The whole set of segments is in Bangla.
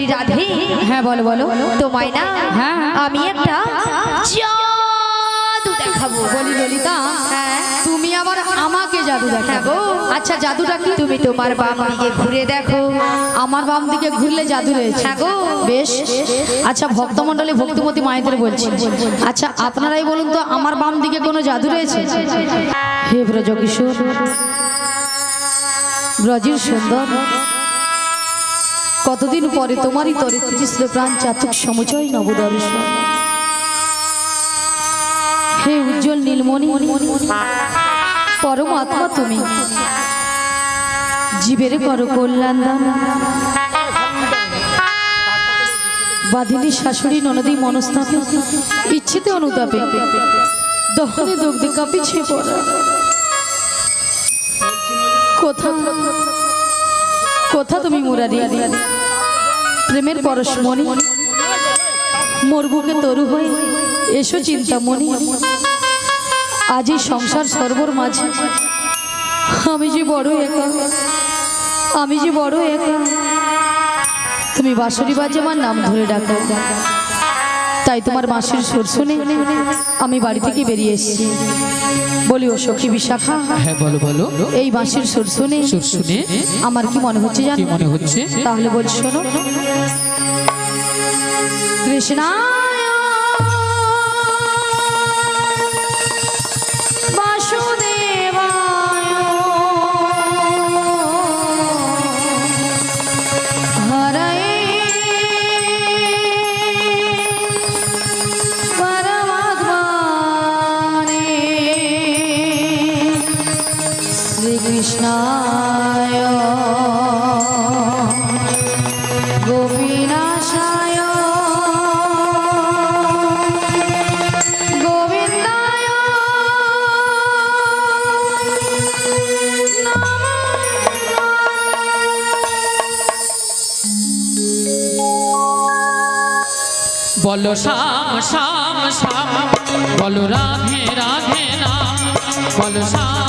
বলি রাধে। হ্যাঁ বলো বলো। তোমায় না হ্যাঁ, হ্যাঁ। আমি একটা জাদু দেখাবো। বলি ললিতা হ্যাঁ। তুমি আবার আমাকে জাদু হ্যাঁ দেখাবো আচ্ছা জাদুটা কি? তুমি তোমার বাম দিকে ঘুরে দেখো। আমার বাম দিকে ঘুরলে জাদু রয়েছে। হ্যাঁ গো। বেশ। আচ্ছা ভক্তমণ্ডলী ভক্তিমতী মায়েদের বলছি। আচ্ছা আপনারাই বলুন তো আমার বাম দিকে কোনো জাদু রয়েছে? হে ব্রজ কিশোর ব্রজের সুন্দর। কতদিন পরে তোমারই তরে তৃষ্ণ প্রাণ চাতুক সমুচয় নবদর্শন। হে উজ্জ্বল নীলমণি পরম আত্মা তুমি। জীবের করো কল্যাণ দান। বাদিনী শাশুড়ি ননদী মনস্তাপে ইচ্ছেতে অনুতাপে। দহনে দগ্ধে কাঁপিছে পড়া কোথা কোথা তুমি মুরারি। প্রেমের পরশমণি। মোর বুকে তরু হয়ে এসো চিন্তামণি। আজ এই সংসার সর্বর মাঝে। আমি যে বড় একা, আমি যে বড় একা। তুমি বাঁশরি বাজে আমার নাম ধরে ডাকো। তাই তোমার বাঁশির সুর শুনে আমি বাড়ি থেকে বেরিয়ে এসেছি। বলি ও সখী বিশাখা হ্যাঁ বলো বলো। এই বাঁশির সুর শুনে সুর শুনে আমার কি মনে হচ্ছে কি জানো মনে হচ্ছে? তাহলে বল শোনো। কৃষ্ণায় বলো শ্যাম শ্যাম শ্যাম। বলো রাধে রাধে রাম। বলো শ্যাম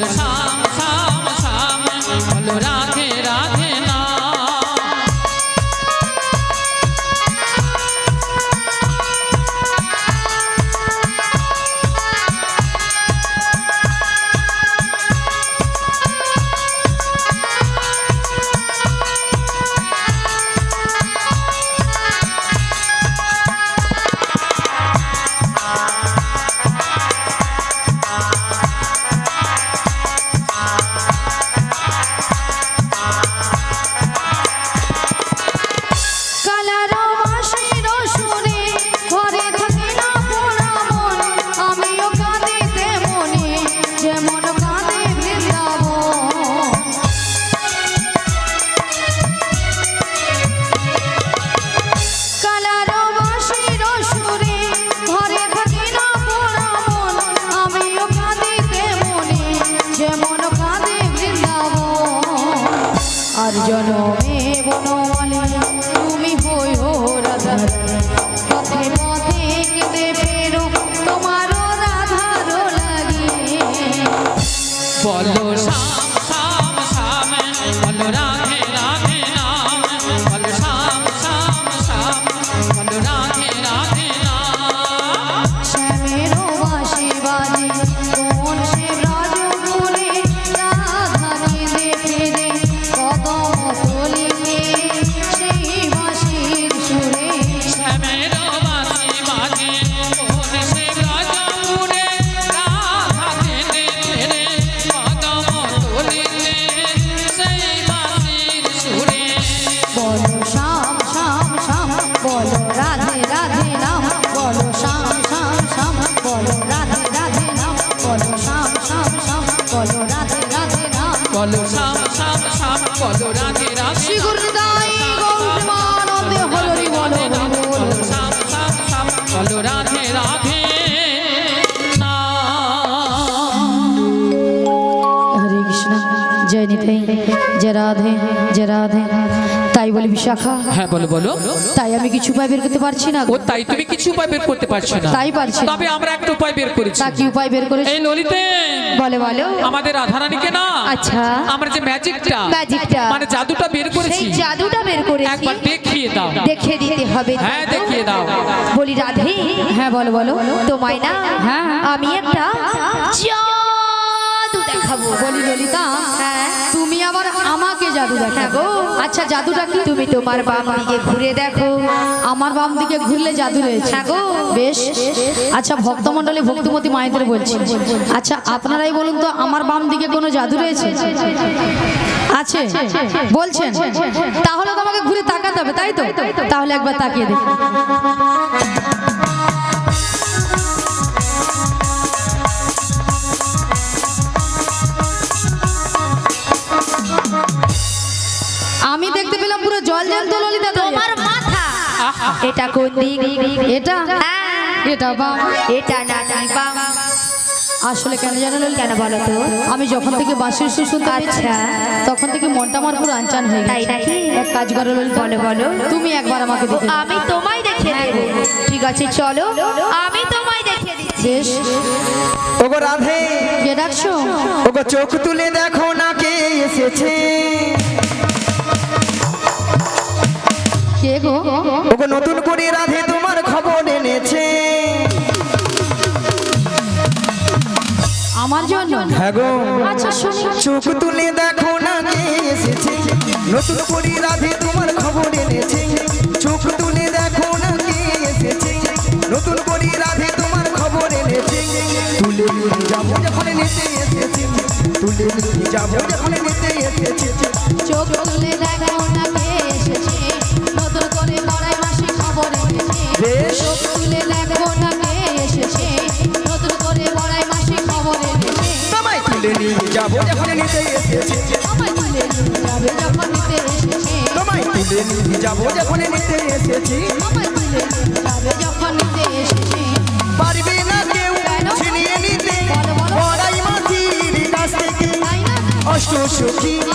বলো বিশাখা হ্যাঁ বলো বলো। তাই আমি কিছু উপায় বের করতে পারছি না। ও তাই তুমি কিছু উপায় বের করতে পারছ না। তাই পারছি তবে আমরা একটা উপায় বের করেছি। তা কি উপায় বের করে এই ললিতে। বলো বলো। আমাদের রাধারানীকে না আচ্ছা। আমরা যে ম্যাজিকটা ম্যাজিকটা। মানে জাদুটা বের করেছি। সেই জাদুটা বের করেছি। একবার দেখিয়ে দাও। দেখে দিতে হবে হ্যাঁ দেখিয়ে দাও। বলি রাধে। হ্যাঁ বলো বলো। তোমায় না হ্যাঁ। আমি একটা জাদু দেখাবো। বলি ললিতা। হ্যাঁ। জাদু দেখাবো। আচ্ছা জাদুটা কি? তুমি তোমার বাম দিকে ঘুরে দেখো। আমার বাম দিকে ঘুরলে জাদু রয়েছে। হ্যাঁ গো। বেশ। আচ্ছা ভক্তমণ্ডলী ভক্তিমতী মায়েদের বলছি। আচ্ছা আপনারাই বলুন তো আমার বাম দিকে কোনো জাদু রয়েছে? আছে। বলছেন। তাহলে তোমাকে ঘুরে তাকাতে হবে তাই তো? তাহলে একবার তাকিয়ে দেখি। এটা কোন দিক? এটা? হ্যাঁ, এটা বাম। এটা না বাম। আসলে কেন জানো কেন বলো তো? আমি যখন থেকে বাঁশির সুর শুনতে পেয়েছি আচ্ছা। তখন থেকে মনটা আমার পুরো আনচান হয়ে তাই গেছে। নাকি? এক কাজ করো বলো বলো। তুমি একবার আমাকে দেখে আমি তোমায় দেখে দেবো। ঠিক আছে চলো। আমি তোমায় দেখে দিচ্ছি। ওগো রাধে। কে ডাকছো? ওগো চোখ তুলে দেখো না কে এসেছে। কে গো? ওগো নতুন করে রাধে তোমার খবর এনেছে। আমার জন্য? হ্যাঁ গো। আচ্ছা শুনি। চোখ তুলে দেখো না কে এসেছে। নতুন করে রাধে তোমার খবর এনেছে। চোখ তুলে দেখো না কে এসেছে। নতুন করে রাধে তোমার খবর এনেছে। তুলে যাব যখন নিতে এসেছে। তুলে যাব যখন নিতে এসেছে। চোখ তুলে তোমায় তুলে নিয়ে যাব যখন নিতে এসেছি যখন নিতে এসেছে পারবে না কেউ ছিনিয়ে নিতে অষ্ট সখী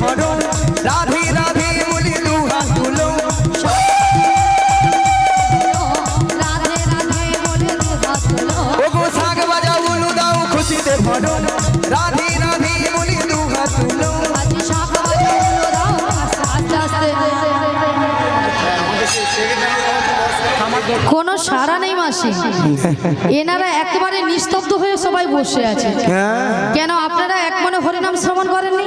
ভরো কোনো সারা নেই মাসি। এনারা একেবারে নিস্তব্ধ হয়ে সবাই বসে আছে। কেন আপনারা এক মনে হরিনাম শ্রবণ করেননি?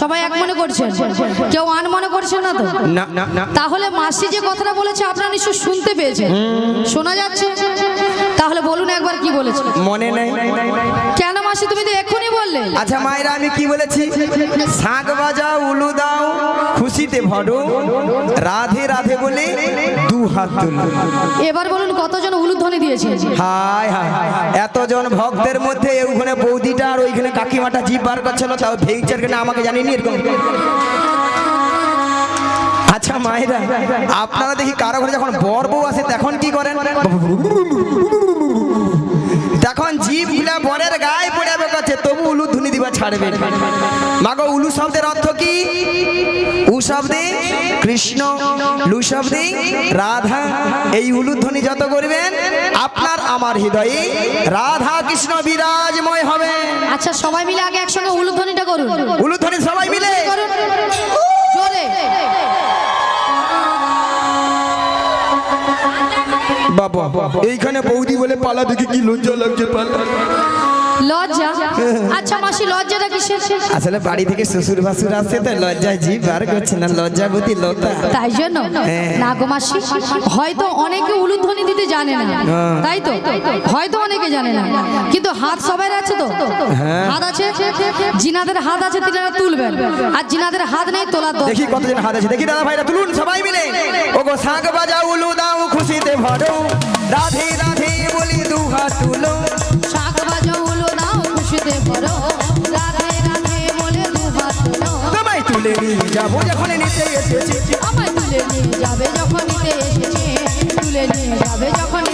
সবাই এক মনে করছেন? কেউ আন মনে করছেন না তো? তাহলে মাসি যে কথাটা বলেছে আপনারা নিশ্চয় শুনতে পেয়েছেন। শোনা যাচ্ছে? তাহলে বলুন একবার কি বলেছে। মনে নেই। কেন মাসি তুমি তো এক্ষুনি বললে আচ্ছা মায়েরা আমি কি বলেছি? শাক বাজা উলু দাও খুশিতে ভরো রাধে রাধে বলে দু হাত তুলো। এবার বলুন কতজন উলুধ্বনি দিয়েছে? হায় হায় এতজন ভক্তের মধ্যে ওখানে বৌদিটা আর ওইখানে কাকিমাটা জিভ বার করছিল তাও ভেঙচার কেন আমাকে জানিনি এরকম। আচ্ছা মায়েরা আপনারা দেখি কারও ঘরে যখন বর বউ আসে তখন কি করেন? তখন জিভগুলা বরের গায়ে পড়ে বেকাচ্ছে তবু উলু ধুনি দিবা ছাড়বে। মাগো উলু শব্দের অর্থ কি? উ শব্দে কৃষ্ণ লু শব্দে রাধা। এই উলুধ্বনি যত করবেন আপনার আমার হৃদয়ে রাধা কৃষ্ণ বিরাজময় হবে। আচ্ছা সবাই মিলে আগে একসঙ্গে উলুধ্বনিটা করুন। উলুধ্বনি সবাই এইখানে বৌদি বলে পালা দেখি কি লজ্জা লাগছে পালা। লজ্জা? আচ্ছা মাসি কিসের আসলে বাড়ি থেকে শ্বশুর ভাসুর আসছে তো লজ্জায় জিভ বার করছে না লজ্জাবতী লতা তাই জন্য? না গো মাসি হয়তো অনেকে উলুধ্বনি দিতে জানে না। তাই তো? হয়তো অনেকে জানে না। কিন্তু হাত সবাই আছে তো? হাত আছে? জিনাদের হাত আছে তিনারা তুলবেন। আর জিনাদের হাত নেই তোলা দেখি কতজন হাত আছে। দেখি দাদা ভাইরা তুলুন সবাই মিলে। বাজাও উলু দাও খুশিতে ভরো। রাধে রাধে বলি তুলো। তুলে নিয়ে যাব যখন নিতে এসেছি। আমায় তুলে নিয়ে যাবে যখন নিতে এসেছি। তুলে নিয়ে যাবে যখন